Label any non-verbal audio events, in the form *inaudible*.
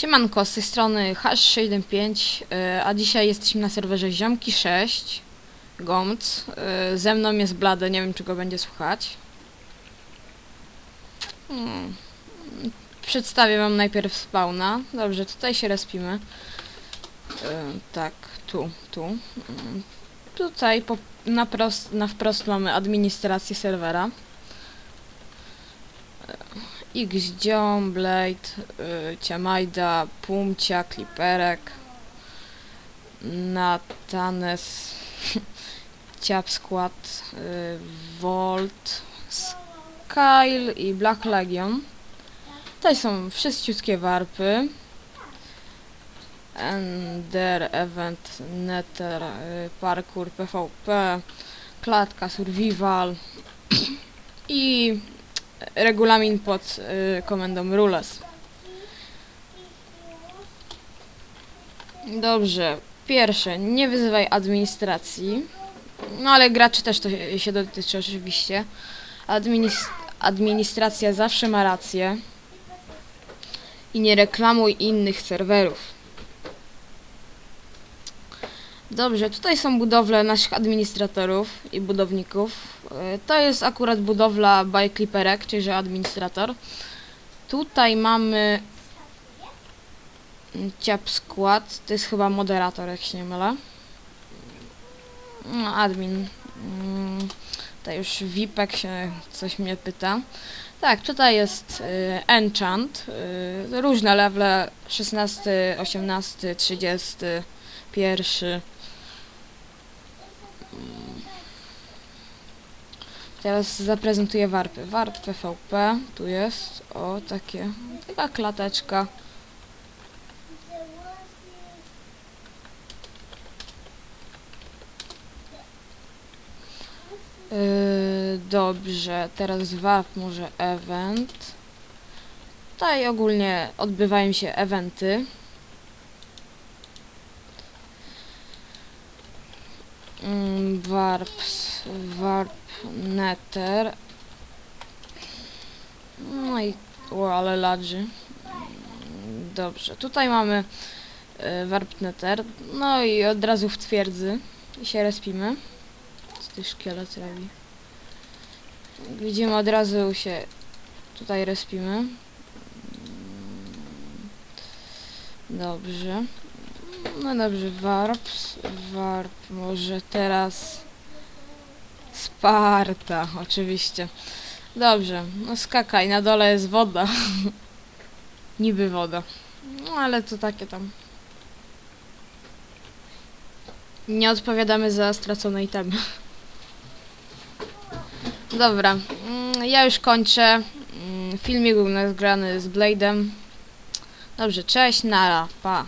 Siemanko, z tej strony Hash615, y, a dzisiaj jesteśmy na serwerze Ziomki 6, Gomc. Y, Ze mną jest Blady, nie wiem czy go będzie słuchać. Hmm. Przedstawię wam najpierw spawna. Dobrze, tutaj się respimy. Y, Tak, tu, tu. Mm. Tutaj po, na, prost, na wprost mamy administrację serwera. X-Dziom, Blade, y, Ciamajda, Pumcia, Kliperek, Natanes, *laughs* Ciap Skład, y, Volt, Skyle i Black Legion. Tutaj są wszystkie warpy. Ender, Event, Nether, y, Parkour, PvP, Klatka, Survival *clears throat* i regulamin pod y, komendą rules. Dobrze. Pierwsze, nie wyzywaj administracji. No ale graczy też to się- dotyczy oczywiście. Administ administracja zawsze ma rację. I nie reklamuj innych serwerów. Dobrze, tutaj są budowle naszych administratorów i budowników. E, To jest akurat budowla by Clipperek, czyli administrator. Tutaj mamy ciap skład, to jest chyba moderator, jak się nie mylę. No, admin. Mm, Tutaj już Vipek się coś mnie pyta. Tak, tutaj jest y, enchant, y, różne levele, 16, 18, 30, pierwszy. Teraz zaprezentuję warpy. Warp PvP, tu jest, o takie, taka klateczka. Yy, dobrze, teraz warp może event. Tutaj ogólnie odbywają się eventy. Mm, warp, warp nether. No i, o, ale ladży. Dobrze, tutaj mamy y, warp nether. No i od razu w twierdzy i się respimy. Co ty szkielet robi? Widzimy od razu się tutaj respimy. Dobrze. No dobrze, warp, warp, może teraz Sparta, oczywiście. Dobrze, no skakaj, na dole jest woda. *laughs* Niby woda. No ale to takie tam. Nie odpowiadamy za stracone itemy. Dobra, mm, ja już kończę. Mm, Filmik był nagrany z Blade'em. Dobrze, cześć, nara, pa.